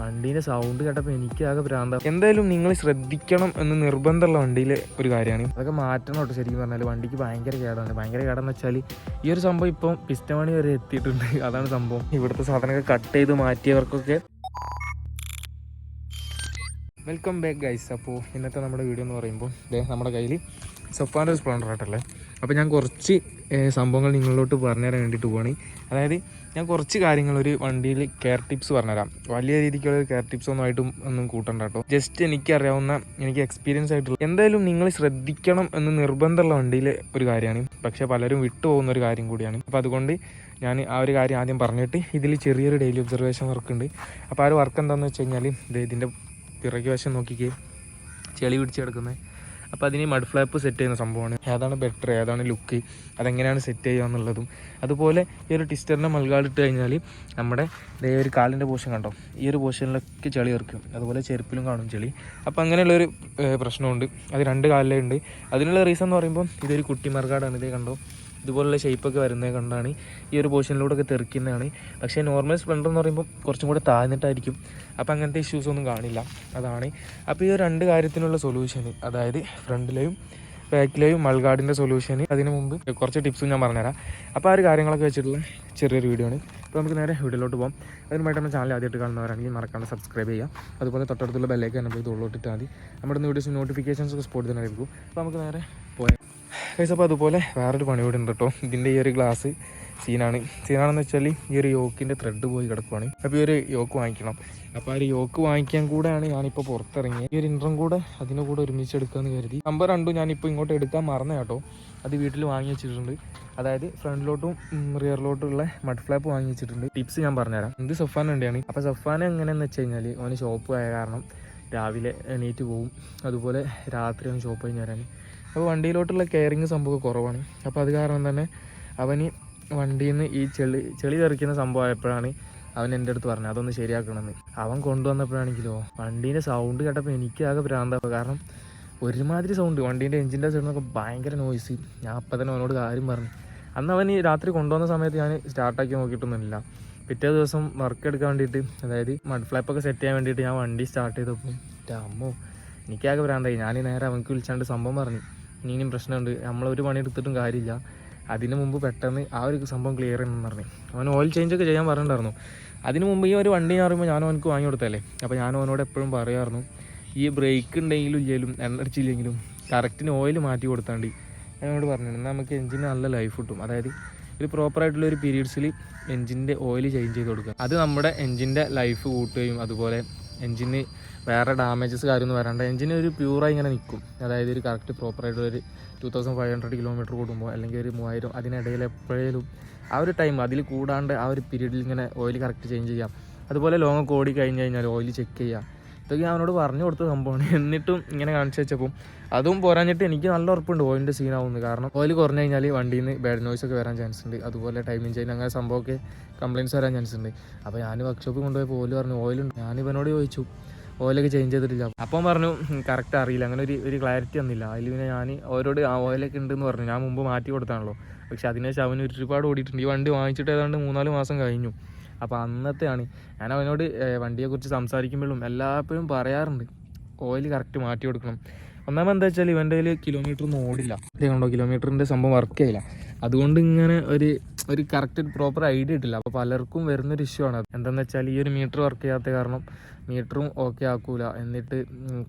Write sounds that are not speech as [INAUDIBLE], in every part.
വണ്ടീന്റെ sound കേട്ടപ്പോൾ എനിക്ക് ആകെ ഭ്രാന്ത. എന്തായാലും നിങ്ങൾ ശ്രദ്ധിക്കണം എന്ന് നിർബന്ധമുള്ള വണ്ടിയിലെ ഒരു കാര്യമാണ്. അതൊക്കെ മാറ്റണം കേട്ടോ ശരിക്കും പറഞ്ഞാൽ വണ്ടിക്ക് ഭയങ്കര കേടാണ്. ഭയങ്കര കേടാന്ന് വെച്ചാൽ ഈ ഒരു സംഭവം ഇപ്പം പിസ്റ്റമണി വരെ എത്തിയിട്ടുണ്ട്. അതാണ് സംഭവം. ഇവിടുത്തെ സാധനമൊക്കെ കട്ട് ചെയ്ത് മാറ്റിയവർക്കൊക്കെ വെൽക്കം ബാക്ക് ഗൈസ് അപ്പോൾ ഇന്നത്തെ നമ്മുടെ വീഡിയോ എന്ന് പറയുമ്പോൾ ഇതേ നമ്മുടെ കയ്യിൽ സൊഫാന്റെ സ്പ്ലണ്ടർ ആയിട്ടല്ലേ? അപ്പോൾ ഞാൻ കുറച്ച് സംഭവങ്ങൾ നിങ്ങളിലോട്ട് പറഞ്ഞുതരാൻ വേണ്ടിയിട്ട് പോവാണ്. അതായത് ഞാൻ കുറച്ച് കാര്യങ്ങൾ ഒരു വണ്ടിയിൽ കെയർ ടിപ്സ് പറഞ്ഞുതരാം. വലിയ രീതിക്കുള്ള കെയർ ടിപ്സ് ഒന്നും ആയിട്ടും ഒന്നും കൂട്ടണ്ട കേട്ടോ. ജസ്റ്റ് എനിക്ക് അറിയാവുന്ന എനിക്ക് എക്സ്പീരിയൻസ് ആയിട്ടുള്ള. എന്തായാലും നിങ്ങൾ ശ്രദ്ധിക്കണം എന്ന് നിർബന്ധമുള്ള വണ്ടിയിലെ ഒരു കാര്യമാണ്. പക്ഷേ പലരും വിട്ടുപോകുന്ന ഒരു കാര്യം കൂടിയാണ്. അപ്പോൾ അതുകൊണ്ട് ഞാൻ ആ ഒരു കാര്യം ആദ്യം പറഞ്ഞിട്ട് ഇതിൽ ചെറിയൊരു ഡെയിലി ഒബ്സർവേഷൻ വർക്ക് ഉണ്ട്. അപ്പോൾ ആ ഒരു വർക്ക് എന്താണെന്ന് വെച്ച് കഴിഞ്ഞാൽ ഇത് ഇതിന്റെ പിറകെ വശം നോക്കിക്കേ. ചെളി പിടിച്ച് കിടക്കുന്നത് അപ്പോൾ അതിന് മഡ് ഫ്ലാപ്പ് സെറ്റ് ചെയ്യുന്ന സംഭവമാണ്. ഏതാണ് ബെറ്റർ ഏതാണ് ലുക്ക് അതെങ്ങനെയാണ് സെറ്റ് ചെയ്യുക എന്നുള്ളതും. അതുപോലെ ഈ ഒരു ടിസ്റ്ററിന്റെ മൽകാളിട്ട് കഴിഞ്ഞാൽ നമ്മുടെ ദേ ഒരു കാലിന്റെ പോഷൻ കണ്ടോ? ഈ ഒരു പോഷനിലൊക്കെ ചെളി ഇറക്കും അതുപോലെ ചെരുപ്പിലും കാണും ചെളി. അപ്പോൾ അങ്ങനെയുള്ളൊരു പ്രശ്നമുണ്ട്. അത് രണ്ട് കാലിലേ ഉണ്ട്. അതിനുള്ള റീസൺ എന്ന് പറയുമ്പോൾ ഇതൊരു കുട്ടി മറുകാടാണ് ഇതേ കണ്ടോ? ഇതുപോലുള്ള ഷേപ്പൊക്കെ വരുന്നത് കൊണ്ടാണ് ഈ ഒരു പോർഷനിലൂടെ ഒക്കെ തെറിക്കുന്നതാണ്. പക്ഷേ നോർമൽ സ്പ്ലെൻഡർ എന്ന് പറയുമ്പോൾ കുറച്ചും കൂടെ താഴ്ന്നിട്ടായിരിക്കും. അപ്പോൾ അങ്ങനത്തെ ഇഷ്യൂസ് ഒന്നും കാണില്ല. അതാണ്. അപ്പോൾ ഈ രണ്ട് കാര്യത്തിനുള്ള സൊല്യൂഷൻ അതായത് ഫ്രണ്ടിലെയും ബാക്കിലെയും മൾഗാർഡിന്റെ സൊല്യൂഷൻ അതിന് മുമ്പ് കുറച്ച് ടിപ്സും ഞാൻ പറഞ്ഞുതരാം. അപ്പോൾ ആ ഒരു കാര്യങ്ങളൊക്കെ വെച്ചിട്ടുള്ള ചെറിയൊരു വീഡിയോ ആണ്. അപ്പോൾ നമുക്ക് നേരെ വീഡിയോയിലോട്ട് പോകാം അതിനുമായിട്ട് നമ്മുടെ ചാനൽ ആദ്യമായിട്ട് കാണുന്നവരാണെങ്കിൽ മറക്കാണ്ട് സബ്സ്ക്രൈബ് ചെയ്യുക. അതുപോലെ തൊട്ടടുത്തുള്ള ബെല്ലേക്ക് തന്നെ പോയി തൊള്ളോട്ടിട്ടാൽ മതി. നമ്മുടെ വീഡിയോസ് നോട്ടിഫിക്കേഷൻസ് ഒക്കെ സ്പോട്ട് തന്നെ ലഭിക്കും അപ്പോൾ നമുക്ക് നേരെ പോയാൽ ഗൈസ് അപ്പോൾ അതുപോലെ വേറൊരു പണി കൂടി ഉണ്ട് കേട്ടോ. ഇതിന്റെ ഈ ഒരു ഗ്ലാസ് സീനാണ് സീനാണെന്ന് വെച്ചാൽ ഈ ഒരു യോക്കിന്റെ ത്രെഡ് പോയി കിടക്കുവാണ്. അപ്പോൾ ഈ ഒരു യോക്ക് വാങ്ങിക്കണം. അപ്പോൾ ആ ഒരു യോക്ക് വാങ്ങിക്കാൻ കൂടെയാണ് ഞാനിപ്പോൾ പുറത്തിറങ്ങിയത്. ഈ ഒരു ഇൻട്രം കൂടെ അതിന്റെ കൂടെ ഒരുമിച്ച് എടുക്കാമെന്ന് കരുതി. നമ്പർ രണ്ടും ഞാനിപ്പോൾ ഇങ്ങോട്ട് എടുക്കാൻ മറന്ന കേട്ടോ. അത് വീട്ടിൽ വാങ്ങി വെച്ചിട്ടുണ്ട്. അതായത് ഫ്രണ്ടിലോട്ടും റിയറിലോട്ടും ഉള്ള മഡ് ഫ്ലാപ്പ് വാങ്ങി വെച്ചിട്ടുണ്ട്. ടിപ്സ് ഞാൻ പറഞ്ഞുതരാം. ഇത് സഫാൻ വേണ്ടിയാണ്. അപ്പോൾ സഫാൻ എങ്ങനെയെന്ന് വെച്ച് കഴിഞ്ഞാൽ അവന് ഷോപ്പ് ആയ കാരണം രാവിലെ എണീറ്റ് പോവും. അതുപോലെ രാത്രി അവൻ ഷോപ്പ് കഴിഞ്ഞ് വരാൻ അപ്പോൾ വണ്ടിയിലോട്ടുള്ള കെയറിങ് സംഭവം കുറവാണ്. അപ്പോൾ അത് കാരണം തന്നെ അവന് വണ്ടിയിൽ നിന്ന് ഈ ചെളി ചെളി തെറിക്കുന്ന സംഭവം ആയപ്പോഴാണ് അവൻ എന്റെ അടുത്ത് പറഞ്ഞത് അതൊന്ന് ശരിയാക്കണമെന്ന്. അവൻ കൊണ്ടുവന്നപ്പോഴാണെങ്കിലോ വണ്ടീന്റെ സൗണ്ട് കേട്ടപ്പോൾ എനിക്ക് ആകെ ഭ്രാന്താവും കാരണം ഒരുമാതിരി സൗണ്ട് വണ്ടീന്റെ എഞ്ചിന്റെ സൈഡിൽ ഭയങ്കര നോയ്സ് ഞാൻ അപ്പം തന്നെ അവനോട് കാര്യം പറഞ്ഞു. അന്ന് അവൻ രാത്രി കൊണ്ടുവന്ന സമയത്ത് ഞാൻ സ്റ്റാർട്ടാക്കി നോക്കിയിട്ടൊന്നുമില്ല. പിറ്റേ ദിവസം വർക്ക് എടുക്കാൻ വേണ്ടിയിട്ട് അതായത് മഡ് ഫ്ലാപ്പൊക്കെ സെറ്റ് ചെയ്യാൻ വേണ്ടിയിട്ട് ഞാൻ വണ്ടി സ്റ്റാർട്ട് ചെയ്തപ്പോൾ അമ്മോ എനിക്കാകെ ഭ്രാന്തായി. ഞാൻ നേരെ അവൻക്ക് വിളിച്ചാണ്ട് സംഭവം പറഞ്ഞു. ഇനിയും പ്രശ്നമുണ്ട്. നമ്മൾ ഒരു പണി എടുത്തിട്ടും കാര്യമില്ല. അതിന് മുമ്പ് പെട്ടെന്ന് ആ ഒരു സംഭവം ക്ലിയർ ചെയ്യണമെന്ന് പറഞ്ഞു. അവൻ ഓയിൽ ചേഞ്ച് ഒക്കെ ചെയ്യാൻ പറഞ്ഞിട്ടുണ്ടായിരുന്നു. അതിന് മുമ്പ് ഈ ഒരു വണ്ടി ഞാൻ പറയുമ്പോൾ ഞാൻ അവനക്ക് വാങ്ങി കൊടുത്തല്ലേ അപ്പോൾ ഞാൻ അവനോട് എപ്പോഴും പറയായിരുന്നു ഈ ബ്രേക്ക് ഉണ്ടെങ്കിലും ഇല്ലെങ്കിലും എണ്ണ അടിച്ചില്ലെങ്കിലും കറക്റ്റിന് ഓയിൽ മാറ്റി കൊടുത്താണ്ട്. എന്നോട് പറഞ്ഞു നമുക്ക് എഞ്ചിന് നല്ല ലൈഫ് കിട്ടും. അതായത് ഒരു പ്രോപ്പറായിട്ടുള്ള ഒരു പീരീഡ്സിൽ എഞ്ചിന്റെ ഓയിൽ ചേഞ്ച് ചെയ്ത് കൊടുക്കുക. അത് നമ്മുടെ എഞ്ചിന്റെ ലൈഫ് കൂട്ടുകയും അതുപോലെ എഞ്ചിന് വേറെ ഡാമേജസ് കാര്യമൊന്നും വരാണ്ട്. എൻജിന് ഒരു പ്യൂറായി ഇങ്ങനെ നിൽക്കും അതായത് ഒരു കറക്റ്റ് പ്രോപ്പറായിട്ടുള്ള ഒരു two thousand five hundred kilometre കൂടുമ്പോൾ അല്ലെങ്കിൽ ഒരു മൂവായിരം അതിനിടയിൽ എപ്പോഴേലും ആ ഒരു ടൈം അതിൽ കൂടാണ്ട് ആ ഒരു പീരീഡിൽ ഇങ്ങനെ ഓയിൽ കറക്റ്റ് ചേഞ്ച് ചെയ്യാം. അതുപോലെ ലോങ്ങ് ഓടി കഴിഞ്ഞ് കഴിഞ്ഞാൽ ഓയിൽ ചെക്ക് ചെയ്യുക ഇതൊക്കെ ഞാൻ അവനോട് പറഞ്ഞു കൊടുത്ത സംഭവമാണ്. [LAUGHS] എന്നിട്ടും ഇങ്ങനെ കാണിച്ചു വെച്ചപ്പോൾ അതും പോരാഞ്ഞിട്ട് എനിക്ക് നല്ല ഉറപ്പുണ്ട് ഓയിലിന്റെ സീനാവുന്നു കാരണം ഓയിൽ കുറഞ്ഞു കഴിഞ്ഞാൽ വണ്ടിയിൽ നിന്ന് ബാഡ് നോയ്സ് ഒക്കെ വരാൻ ചാൻസ് ഉണ്ട്. അതുപോലെ ടൈമിംഗ് ചെയിൻ അങ്ങനെ സംഭവമൊക്കെ കംപ്ലയിൻസ് വരാൻ ചാൻസ് ഉണ്ട്. അപ്പോൾ ഞാൻ വർക്ക്ഷോപ്പിൽ കൊണ്ടുപോയി ഓയിൽ പറഞ്ഞു ഓയിലുണ്ട്. ഞാൻ ഇവനോട് ചോദിച്ചു ഓയിലൊക്കെ ചേഞ്ച് ചെയ്തിട്ടില്ല. അപ്പം പറഞ്ഞു കറക്റ്റ് അറിയില്ല. അങ്ങനെ ഒരു ഒരു ക്ലാരിറ്റി തന്നില്ല അതിൽ പിന്നെ ഞാൻ അവരോട് ആ ഓയിലൊക്കെ ഉണ്ടെന്ന് പറഞ്ഞു. ഞാൻ മുമ്പ് മാറ്റി കൊടുത്താണല്ലോ. പക്ഷെ അതിനുശേഷം അവന് ഒരുപാട് ഓടിയിട്ടുണ്ട്. ഈ വണ്ടി വാങ്ങിച്ചിട്ട് ഏതാണ്ട് മൂന്നാൽ മാസം കഴിഞ്ഞു. അപ്പോൾ അന്നത്തെയാണ്. ഞാൻ അവനോട് വണ്ടിയെക്കുറിച്ച് സംസാരിക്കുമ്പോഴും എല്ലാപ്പോഴും പറയാറുണ്ട്. ഓയിൽ കറക്റ്റ് മാറ്റി കൊടുക്കണം. ഒന്നാമത് എന്താ വെച്ചാൽ ഇവന്റെ കയ്യിൽ കിലോമീറ്റർ ഒന്നും ഓടില്ല. കണ്ടോ? കിലോമീറ്ററിന്റെ സംഭവം വർക്ക് ചെയ്യില്ല. അതുകൊണ്ട് ഇങ്ങനെ ഒരു ഒരു കറക്റ്റ് പ്രോപ്പർ ഐഡിയ ഇട്ടില്ല. അപ്പോൾ പലർക്കും വരുന്നൊരു ഇഷ്യൂ ആണ് എന്താണെന്ന് വെച്ചാൽ ഈ ഒരു മീറ്റർ വർക്ക് ചെയ്യാത്ത കാരണം മീറ്ററും ഓക്കെ ആക്കൂല. എന്നിട്ട്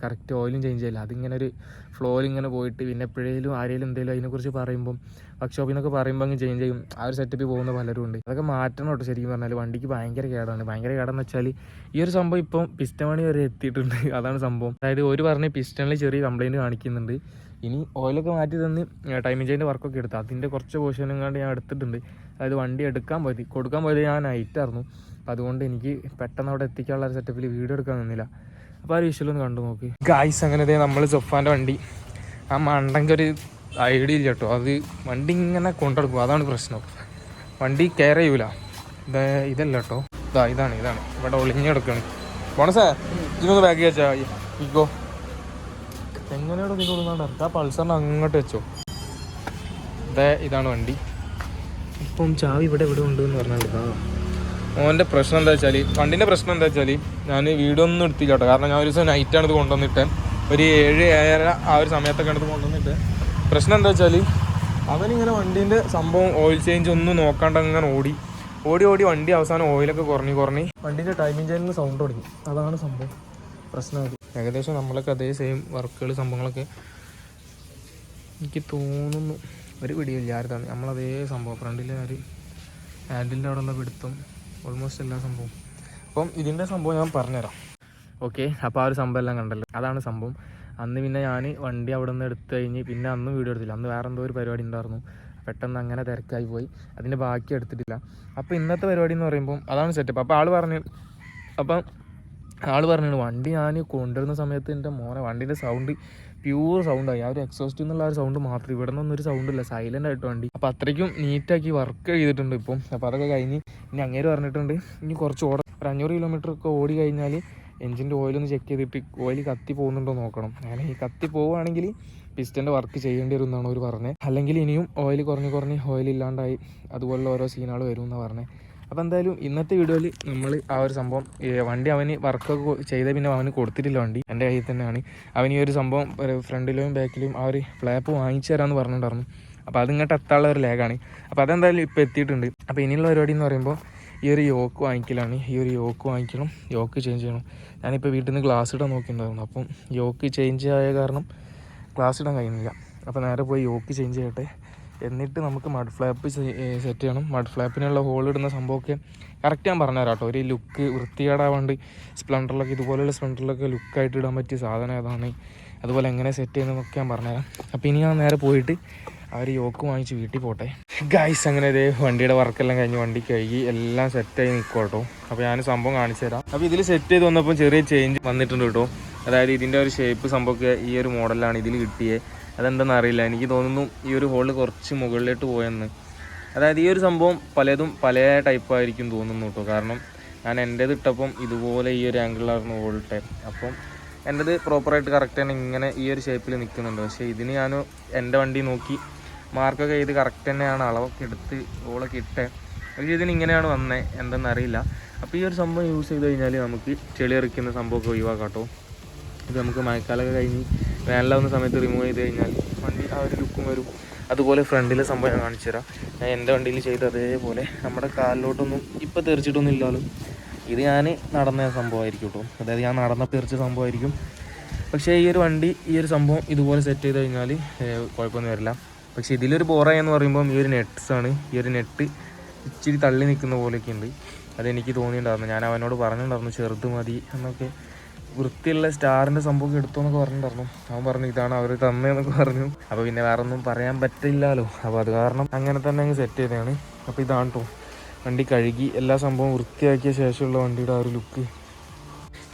കറക്റ്റ് ഓയിലും ചേഞ്ച് ചെയ്യില്ല. അതിങ്ങനെ ഒരു ഫ്ലോയിൽ ഇങ്ങനെ പോയിട്ട് പിന്നെ എപ്പോഴേലും ആരെങ്കിലും എന്തെങ്കിലും അതിനെക്കുറിച്ച് പറയുമ്പം വർക്ക്ഷോപ്പിൽ നിന്നൊക്കെ പറയുമ്പോൾ അങ്ങ് ചേഞ്ച് ചെയ്യും. ആ ഒരു സെറ്റപ്പിൽ പോകുന്ന പലരും ഉണ്ട്. അതൊക്കെ മാറ്റണം കേട്ടോ ശരിക്കും പറഞ്ഞാൽ വണ്ടിക്ക് ഭയങ്കര കേടാണ്. ഭയങ്കര കേടെന്ന് വെച്ചാൽ ഈ ഒരു സംഭവം ഇപ്പം പിസ്റ്റമണി വരെ എത്തിയിട്ടുണ്ട്. അതാണ് സംഭവം. അതായത് ഒരു പറഞ്ഞ് പിസ്റ്റണിൽ ചെറിയ കംപ്ലയിന്റ് കാണിക്കുന്നുണ്ട്. ഇനി ഓയിലൊക്കെ മാറ്റി തന്ന് ടൈമിംഗ് ചെയിന്റെ വർക്കൊക്കെ എടുത്തു. അതിന്റെ കുറച്ച് പോർഷനും ഞാൻ എടുത്തിട്ടുണ്ട്. അതായത് വണ്ടി എടുക്കാൻ പോയത്. കൊടുക്കാൻ പോയത് ഞാൻ നൈറ്റായിരുന്നു അതുകൊണ്ട് എനിക്ക് പെട്ടെന്ന് അവിടെ എത്തിക്കാനുള്ള ഒരു സെറ്റപ്പിൽ വീഡിയോ എടുക്കാൻ നിന്നില്ല. അപ്പോൾ ആ ഒരു വിഷയം കണ്ടു നോക്കി. ഗായ്സ് അങ്ങനെ നമ്മൾ സൊഫാന്റെ വണ്ടി. ആ മണ്ടന്റെ ഒരു ഐഡിയ ഇല്ല കേട്ടോ. അത് വണ്ടി ഇങ്ങനെ കൊണ്ടെടുക്കും. അതാണ് പ്രശ്നം. വണ്ടി കെയർ ചെയ്യൂല. ഇത് ഇതല്ല കേട്ടോ. ഇതാ ഇതാണ് ഇതാണ്. ഇവിടെ ഒളിഞ്ഞു പോണ സാർ ഇതിനൊന്ന് ബാഗ് വെച്ചാൽ ഇക്കോ എങ്ങനെയാണോ നീ കൊടുക്കുന്നുണ്ട് ആ പൾസറിന് അങ്ങോട്ട് വെച്ചോ. ഇതേ ഇതാണ് വണ്ടി. ഇപ്പം ചാവി ഇവിടെ ഇവിടെ ഉണ്ടെന്ന് പറഞ്ഞാൽ മോന്റെ പ്രശ്നം എന്താ വെച്ചാൽ വണ്ടിന്റെ പ്രശ്നം എന്താ വെച്ചാൽ ഞാൻ വീടൊന്നും ഒന്നും എടുത്തില്ല കേട്ടോ. കാരണം ഞാൻ ഒരു ദിവസം നൈറ്റാണ് ഇത് കൊണ്ടുവന്നിട്ട്. ഒരു ഏഴ് ഏഴര ആ ഒരു സമയത്തൊക്കെ ഇത് കൊണ്ടുവന്നിട്ട്. പ്രശ്നം എന്താ വെച്ചാൽ അവനിങ്ങനെ വണ്ടീന്റെ സംഭവം ഓയിൽ ചേഞ്ച് ഒന്നും നോക്കാണ്ട് അങ്ങനെ ഓടി. ഓടി ഓടി വണ്ടി അവസാനം ഓയിലൊക്കെ കുറഞ്ഞ് കുറഞ്ഞ്. വണ്ടീന്റെ ടൈമിംഗ് ചെയിനിൽ സൗണ്ട് തുടങ്ങി. അതാണ് സംഭവം. പ്രശ്നമായത് ഏകദേശം നമ്മളൊക്കെ അതേ സെയിം വർക്കുകൾ സംഭവങ്ങളൊക്കെ എനിക്ക് തോന്നുന്നു. ഒരു പിടിയില്ല ആരുതാണ് നമ്മളതേ സംഭവം ഫ്രണ്ടിലെ ഒരു ഹാൻഡിലിന്റെ അവിടെയുള്ള പിടുത്തം ഓൾമോസ്റ്റ് എല്ലാ സംഭവം അപ്പം ഇതിന്റെ സംഭവം ഞാൻ പറഞ്ഞുതരാം. ഓക്കെ അപ്പോൾ ആ ഒരു സംഭവം എല്ലാം കണ്ടല്ലോ. അതാണ് സംഭവം. അന്ന് പിന്നെ ഞാൻ വണ്ടി അവിടെ നിന്ന് എടുത്തു കഴിഞ്ഞ് പിന്നെ അന്നും വീഡിയോ എടുത്തില്ല. അന്ന് വേറെ എന്തോ ഒരു പരിപാടി ഉണ്ടായിരുന്നു. പെട്ടെന്ന് അങ്ങനെ തിരക്കായി പോയി. അതിന്റെ ബാക്കി എടുത്തിട്ടില്ല. അപ്പോൾ ഇന്നത്തെ പരിപാടി എന്ന് പറയുമ്പോൾ അതാണ് സെറ്റപ്പ് അപ്പോൾ ആൾ പറഞ്ഞു അപ്പം ആൾ പറഞ്ഞു വണ്ടി ഞാൻ കൊണ്ടുവരുന്ന സമയത്ത് എന്റെ മോനെ വണ്ടീന്റെ സൗണ്ട് പ്യൂർ സൗണ്ടായി ആ. ഒരു എക്സോസ്റ്റ് എന്നുള്ള ഒരു സൗണ്ട് മാത്രം. ഇവിടെ നിന്നൊരു സൗണ്ട് ഇല്ല. സൈലന്റ് ആയിട്ട് വണ്ടി. അപ്പോൾ അത്രയ്ക്കും നീറ്റാക്കി വർക്ക് ചെയ്തിട്ടുണ്ട് ഇപ്പം. അപ്പോൾ അതൊക്കെ കഴിഞ്ഞ് ഇനി അങ്ങേര് പറഞ്ഞിട്ടുണ്ട് ഇനി കുറച്ച് ഓട ഒരു അഞ്ഞൂറ് കിലോമീറ്റർ ഒക്കെ ഓടി കഴിഞ്ഞാൽ എഞ്ചിന്റെ ഒന്ന് ചെക്ക് ചെയ്തിട്ട് ഓയിൽ കത്തി പോകുന്നുണ്ടോ നോക്കണം. അങ്ങനെ ഈ കത്തി പോവുകയാണെങ്കിൽ പിസ്റ്റന്റെ വർക്ക് ചെയ്യേണ്ടി വരും എന്നാണ് അവർ പറഞ്ഞത് അല്ലെങ്കിൽ ഇനിയും ഓയിൽ കുറഞ്ഞ് കുറഞ്ഞ് ഓയിൽ ഇല്ലാണ്ടായി അതുപോലുള്ള ഓരോ സീനുകൾ വരും എന്നാണ് പറഞ്ഞത് അപ്പോൾ എന്തായാലും ഇന്നത്തെ വീഡിയോയിൽ നമ്മൾ ആ ഒരു സംഭവം വണ്ടി അവന് വർക്കൊക്കെ ചെയ്ത പിന്നെ അവന് കൊടുത്തിട്ടില്ല വണ്ടി. എന്റെ കയ്യിൽ തന്നെയാണ്. അവൻ ഈ ഒരു സംഭവം ഫ്രണ്ടിലും ബാക്കിലും ആ ഒരു ഫ്ലാപ്പ് വാങ്ങിച്ചു തരാമെന്ന് പറഞ്ഞിട്ടുണ്ടായിരുന്നു. അപ്പോൾ അതിങ്ങോട്ട് എത്താനുള്ള ഒരു ലേഖാണ് അപ്പോൾ അതെന്തായാലും ഇപ്പോൾ എത്തിയിട്ടുണ്ട്. അപ്പോൾ ഇനിയുള്ള പരിപാടി എന്ന് പറയുമ്പോൾ ഈ ഒരു യോക്ക് വാങ്ങിക്കലാണ്. ഈ ഒരു യോക്ക് വാങ്ങിക്കണം. യോക്ക് ചേഞ്ച് ചെയ്യണം. ഞാനിപ്പോൾ വീട്ടിൽ നിന്ന് ഗ്ലാസ് ഇടാൻ നോക്കിയിട്ടുണ്ടായിരുന്നു. അപ്പം യോക്ക് ചേഞ്ച് ആയ കാരണം ഗ്ലാസ് ഇടാൻ കഴിയുന്നില്ല. അപ്പോൾ നേരെ പോയി യോക്ക് ചേഞ്ച് ചെയ്യട്ടെ. എന്നിട്ട് നമുക്ക് മഡ് ഫ്ലാപ്പ് സെറ്റ് ചെയ്യണം. മഡ് ഫ്ലാപ്പിനുള്ള ഹോൾ ഇടുന്ന സംഭവമൊക്കെ കറക്റ്റ് ഞാൻ പറഞ്ഞുതരാം കേട്ടോ ഒരു ലുക്ക് വൃത്തികേടാവാണ്ട് സ്പ്ലെൻഡറിലൊക്കെ ഇതുപോലെയുള്ള സ്പ്ലെൻഡറിലൊക്കെ ലുക്കായിട്ട് ഇടാൻ പറ്റിയ സാധനം ഏതാണ്? അതുപോലെ എങ്ങനെ സെറ്റ് ചെയ്യുന്നതെന്നൊക്കെ ഞാൻ പറഞ്ഞുതരാം. അപ്പോൾ ഇനി ഞാൻ നേരെ പോയിട്ട് അവർ യോക്ക് വാങ്ങിച്ച് വീട്ടിൽ പോട്ടെ. ഗൈസ് അങ്ങനെ ഇതേ വണ്ടിയുടെ വർക്കെല്ലാം കഴിഞ്ഞ് വണ്ടി കഴുകി എല്ലാം സെറ്റായി നിൽക്കും കേട്ടോ അപ്പോൾ ഞാൻ സംഭവം കാണിച്ചു തരാം. അപ്പോൾ ഇതിൽ സെറ്റ് ചെയ്ത് വന്നപ്പോൾ ചെറിയ ചേഞ്ച് വന്നിട്ടുണ്ട് കേട്ടോ. അതായത് ഇതിന്റെ ഒരു ഷേപ്പ് സംഭവമൊക്കെ ഈ ഒരു മോഡലാണ് ഇതിൽ കിട്ടിയത് അതെന്തെന്ന് അറിയില്ല. എനിക്ക് തോന്നുന്നു ഈ ഒരു ഹോളിൽ കുറച്ച് മുകളിലോട്ട് പോയെന്ന്. അതായത് ഈ ഒരു സംഭവം പലതും പല ടൈപ്പ് ആയിരിക്കും തോന്നുന്നു കേട്ടോ. കാരണം ഞാൻ എന്റേത് ഇട്ടപ്പം ഇതുപോലെ ഈ ഒരു ആംഗിളിലായിരുന്നു ഹോളിട്ടെ അപ്പം എന്റേത് പ്രോപ്പറായിട്ട് കറക്റ്റ് തന്നെ ഇങ്ങനെ ഈ ഒരു ഷേപ്പിൽ നിൽക്കുന്നുണ്ട് പക്ഷേ ഇതിന് ഞാൻ എന്റെ വണ്ടി നോക്കി മാർക്കൊക്കെ ചെയ്ത് കറക്റ്റ് തന്നെയാണ് അളവൊക്കെ എടുത്ത് ഹോളൊക്കെ ഇട്ടേ. പക്ഷേ ഇതിന് ഇങ്ങനെയാണ് വന്നത് എന്തെന്ന് അറിയില്ല. അപ്പോൾ ഈ ഒരു സംഭവം യൂസ് ചെയ്ത് കഴിഞ്ഞാൽ നമുക്ക് ചെളി എറിക്കുന്ന സംഭവമൊക്കെ ഒഴിവാക്കാം കേട്ടോ. ഇത് നമുക്ക് മഴക്കാലമൊക്കെ കഴിഞ്ഞ് വേനലാവുന്ന സമയത്ത് റിമൂവ് ചെയ്ത് കഴിഞ്ഞാൽ വണ്ടി ആ ഒരു ലുക്കും വരും. അതുപോലെ ഫ്രണ്ടിലെ സംഭവം ഞാൻ കാണിച്ചു തരാം. ഞാൻ എന്റെ വണ്ടിയിൽ ചെയ്ത അതേപോലെ നമ്മുടെ കാലിലോട്ടൊന്നും ഇപ്പോൾ തെറിച്ചിട്ടൊന്നും ഇല്ലാലും. ഇത് ഞാൻ നടന്ന സംഭവമായിരിക്കും കേട്ടോ. അതായത് ഞാൻ നടന്ന തെറിച്ച സംഭവമായിരിക്കും. പക്ഷേ ഈ ഒരു വണ്ടി ഈ ഒരു സംഭവം ഇതുപോലെ സെറ്റ് ചെയ്ത് കഴിഞ്ഞാൽ കുഴപ്പമൊന്നും വരില്ല. പക്ഷേ ഇതിലൊരു ബോറായെന്ന് പറയുമ്പം ഈ ഒരു നെറ്റ്സ് ആണ്. ഈ ഒരു നെറ്റ് ഇച്ചിരി തള്ളി നിൽക്കുന്ന പോലെയൊക്കെ ഉണ്ട് അതെനിക്ക് തോന്നിയിട്ടുണ്ടായിരുന്നു. ഞാൻ അവനോട് പറഞ്ഞിട്ടുണ്ടായിരുന്നു ചെറുത് മതി എന്നൊക്കെ. വൃത്തിയുള്ള സ്റ്റാറിന്റെ സംഭവം എടുത്തു എന്നൊക്കെ പറഞ്ഞിട്ടുണ്ടായിരുന്നു. അവൻ പറഞ്ഞു ഇതാണ് അവർ തന്നതെന്നൊക്കെ പറഞ്ഞു. അപ്പോൾ പിന്നെ വേറെ ഒന്നും പറയാൻ പറ്റില്ലല്ലോ. അപ്പോൾ അത് കാരണം അങ്ങനെ തന്നെ അങ്ങ് സെറ്റ് ചെയ്തതാണ്. അപ്പോൾ ഇതാണ് കേട്ടോ വണ്ടി കഴുകി എല്ലാ സംഭവവും വൃത്തിയാക്കിയ ശേഷമുള്ള വണ്ടിയുടെ ആ ഒരു ലുക്ക്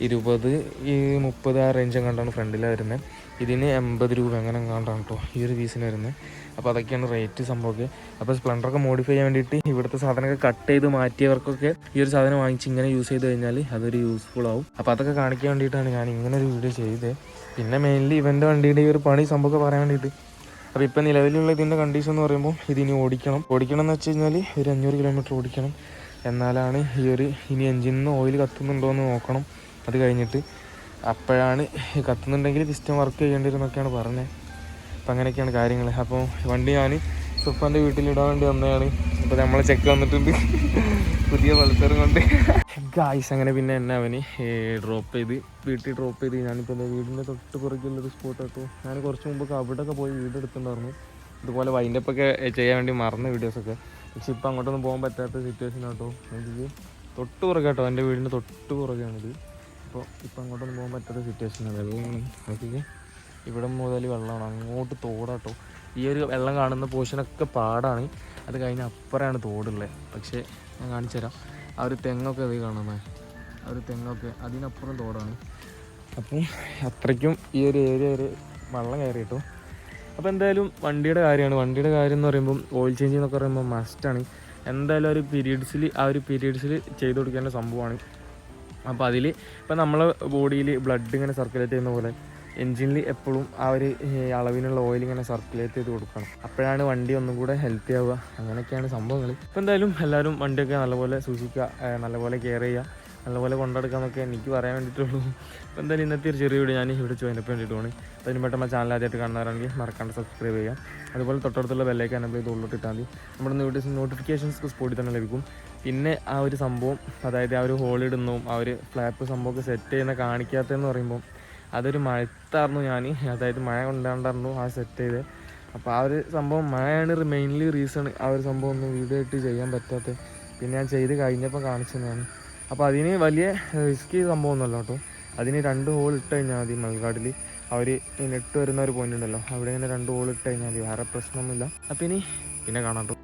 ഇരുപത് ഈ മുപ്പത് ആ റേഞ്ച് എങ്ങാണ്ടാണ് ഫ്രണ്ടിൽ വരുന്നത് ഇതിന് എൺപത് രൂപ അങ്ങനെ എങ്ങാണ്ടാണ് കേട്ടോ ഈ ഒരു പീസിന് വരുന്നത് അപ്പോൾ അതൊക്കെയാണ് റേറ്റ് സംഭവമൊക്കെ. അപ്പോൾ സ്പ്ലെൻഡറൊക്കെ മോഡിഫൈ ചെയ്യാൻ വേണ്ടിയിട്ട് ഇവിടുത്തെ സാധനമൊക്കെ കട്ട് ചെയ്ത് മാറ്റിയവർക്കൊക്കെ ഈ ഒരു സാധനം വാങ്ങിച്ച് ഇങ്ങനെ യൂസ് ചെയ്ത് കഴിഞ്ഞാൽ അതൊരു യൂസ്ഫുൾ ആവും. അപ്പോൾ അതൊക്കെ കാണിക്കാൻ വേണ്ടിയിട്ടാണ് ഞാൻ ഇങ്ങനെ ഒരു വീഡിയോ ചെയ്തത് പിന്നെ മെയിൻലി ഇവന്റെ വണ്ടിയുടെ ഈ ഒരു പണി സംഭവമൊക്കെ പറയാൻ വേണ്ടിയിട്ട്. അപ്പോൾ ഇപ്പം നിലവിലുള്ള ഇതിന്റെ കണ്ടീഷൻ എന്ന് പറയുമ്പോൾ ഇതിനി ഓടിക്കണം. ഓടിക്കണം എന്ന് വെച്ച് കഴിഞ്ഞാൽ ഒരു അഞ്ഞൂറ് കിലോമീറ്റർ ഓടിക്കണം. എന്നാലാണ് ഈ ഒരു ഇനി എഞ്ചിനിൽ നിന്ന് ഓയിൽ കത്തുന്നുണ്ടോ എന്ന് നോക്കണം. അത് കഴിഞ്ഞിട്ട് അപ്പോഴാണ് കത്തുന്നുണ്ടെങ്കിൽ പിസ്റ്റം വർക്ക് ചെയ്യേണ്ടിരുന്നൊക്കെയാണ് പറഞ്ഞത്. അപ്പം അങ്ങനെയൊക്കെയാണ് കാര്യങ്ങൾ അപ്പോൾ വണ്ടി ഞാൻ സുഫാന്റെ വീട്ടിലിടാൻ വേണ്ടി വന്നതാണ്. അപ്പോൾ നമ്മളെ ചെക്ക് വന്നിട്ടുണ്ട്. പുതിയ പൾസറും കൊണ്ട്. ഗായ്സ് അങ്ങനെ പിന്നെ എന്നെ അവന് ഡ്രോപ്പ് ചെയ്ത് വീട്ടിൽ ഡ്രോപ്പ് ചെയ്ത് ഞാനിപ്പോൾ എന്റെ വീടിന്റെ തൊട്ട് പുറകിലുള്ളൊരു സ്പോട്ട് കേട്ടോ ഞാൻ കുറച്ച് മുമ്പൊക്കെ അവിടെയൊക്കെ പോയി വീട് എടുത്തിട്ടുണ്ടായിരുന്നു. ഇതുപോലെ വൈൻഡപ്പൊക്കെ ചെയ്യാൻ വേണ്ടി മറന്ന വീഡിയോസൊക്കെ പക്ഷെ ഇപ്പം അങ്ങോട്ടൊന്നും പോകാൻ പറ്റാത്ത സിറ്റുവേഷൻ ആട്ടോ എനിക്ക് തൊട്ട് പുറകെ കേട്ടോ. എന്റെ വീടിന്റെ തൊട്ട് പുറകെയാണിത്. അപ്പോൾ ഇപ്പം അങ്ങോട്ടൊന്നും പോകാൻ പറ്റാത്ത സിറ്റുവേഷനാണ് വെള്ളമാണ് നോക്കിക്കേ. ഇവിടെ മുതൽ വെള്ളമാണ്. അങ്ങോട്ട് തോടാട്ടോ. ഈ ഒരു വെള്ളം കാണുന്ന പോർഷനൊക്കെ പാടാണ്. അത് കഴിഞ്ഞ് അപ്പുറമാണ് തോടുള്ളത് പക്ഷേ ഞാൻ കാണിച്ചു തരാം. ആ ഒരു തെങ്ങൊക്കെ അത് കാണുന്നത് ആ ഒരു തെങ്ങൊക്കെ അതിനപ്പുറം തോടാണ്. അപ്പം അത്രയ്ക്കും ഈ ഒരു ഏരിയ ഒരു വെള്ളം കയറിയിട്ടു. അപ്പോൾ എന്തായാലും വണ്ടിയുടെ കാര്യമാണ്. വണ്ടിയുടെ കാര്യം എന്ന് പറയുമ്പം ഓയിൽ ചേഞ്ച് എന്നൊക്കെ പറയുമ്പോൾ മസ്റ്റാണ് എന്തായാലും ഒരു പീരീഡ്സിൽ ആ ഒരു പീരീഡ്സിൽ ചെയ്ത് കൊടുക്കേണ്ട സംഭവമാണ്. അപ്പോൾ അതിൽ ഇപ്പം നമ്മളെ ബോഡിയിൽ ബ്ലഡ് ഇങ്ങനെ സർക്കുലേറ്റ് ചെയ്യുന്ന പോലെ എൻജിനിൽ എപ്പോഴും ആ ഒരു അളവിനുള്ള ഓയിൽ ഇങ്ങനെ സർക്കുലേറ്റ് ചെയ്ത് കൊടുക്കണം. അപ്പോഴാണ് വണ്ടി ഒന്നും കൂടെ ഹെൽത്തി ആവുക. അങ്ങനെയൊക്കെയാണ് സംഭവങ്ങൾ ഇപ്പോൾ എന്തായാലും എല്ലാവരും വണ്ടിയൊക്കെ നല്ലപോലെ സൂക്ഷിക്കുക നല്ലപോലെ കെയർ ചെയ്യുക. നല്ലപോലെ കൊണ്ടെടുക്കാമെന്നൊക്കെ എനിക്ക് പറയാൻ വേണ്ടിയിട്ടുള്ളൂ അപ്പോൾ എന്തായാലും ഇന്നത്തെ ഒരു ചെറിയ വീഡിയോ ഞാൻ ഇവിടെ ചോദിക്കാൻ വേണ്ടിയിട്ട് പോകണം അപ്പോൾ അതിന് പെട്ടെന്ന് ചാനൽ ആദ്യമായിട്ട് കാണുന്നവരാണെങ്കിൽ മറക്കാണ്ട് സബ്സ്ക്രൈബ് ചെയ്യാം അതുപോലെ തൊട്ടടുത്തുള്ള ബെല്ലേക്ക് എനബിൾ ചെയ്ത് ഉള്ളിട്ട് മതി. നമ്മുടെ നോട്ടീസ് നോട്ടിഫിക്കേഷൻസ് സ്പോട്ടിൽ തന്നെ ലഭിക്കും. പിന്നെ ആ ഒരു സംഭവം അതായത് ആ ഒരു ഹോളിടുന്നതും ആ ഒരു ഫ്ലാപ്പ് സംഭവമൊക്കെ സെറ്റ് ചെയ്യുന്ന കാണിക്കാത്തതെന്ന് പറയുമ്പോൾ അതൊരു മഴത്തായിരുന്നു ഞാൻ അതായത് മഴ കൊണ്ടാണ്ടായിരുന്നു ആ സെറ്റ് ചെയ്ത്. അപ്പോൾ ആ ഒരു സംഭവം മഴയാണ് മെയിൻലി റീസൺ ആ ഒരു സംഭവം ഒന്നും വീഡിയോ ഇട്ട് ചെയ്യാൻ പറ്റാത്തത് പിന്നെ ഞാൻ ചെയ്ത് കഴിഞ്ഞപ്പോൾ കാണിച്ചു തന്നെയാണ് അപ്പോൾ അതിന് വലിയ റിസ്കി സംഭവമൊന്നുമല്ല കേട്ടോ. അതിന് രണ്ട് ഹോൾ ഇട്ട് കഴിഞ്ഞാൽ മതി മൽക്കാടിൽ അവർ ഇട്ട് വരുന്ന ഒരു പോയിന്റ് ഉണ്ടല്ലോ. അവിടെ ഇങ്ങനെ രണ്ട് ഹോൾ ഇട്ട് കഴിഞ്ഞാൽ മതി. വേറെ പ്രശ്നമൊന്നുമില്ല. അപ്പം ഇനി പിന്നെ കാണാം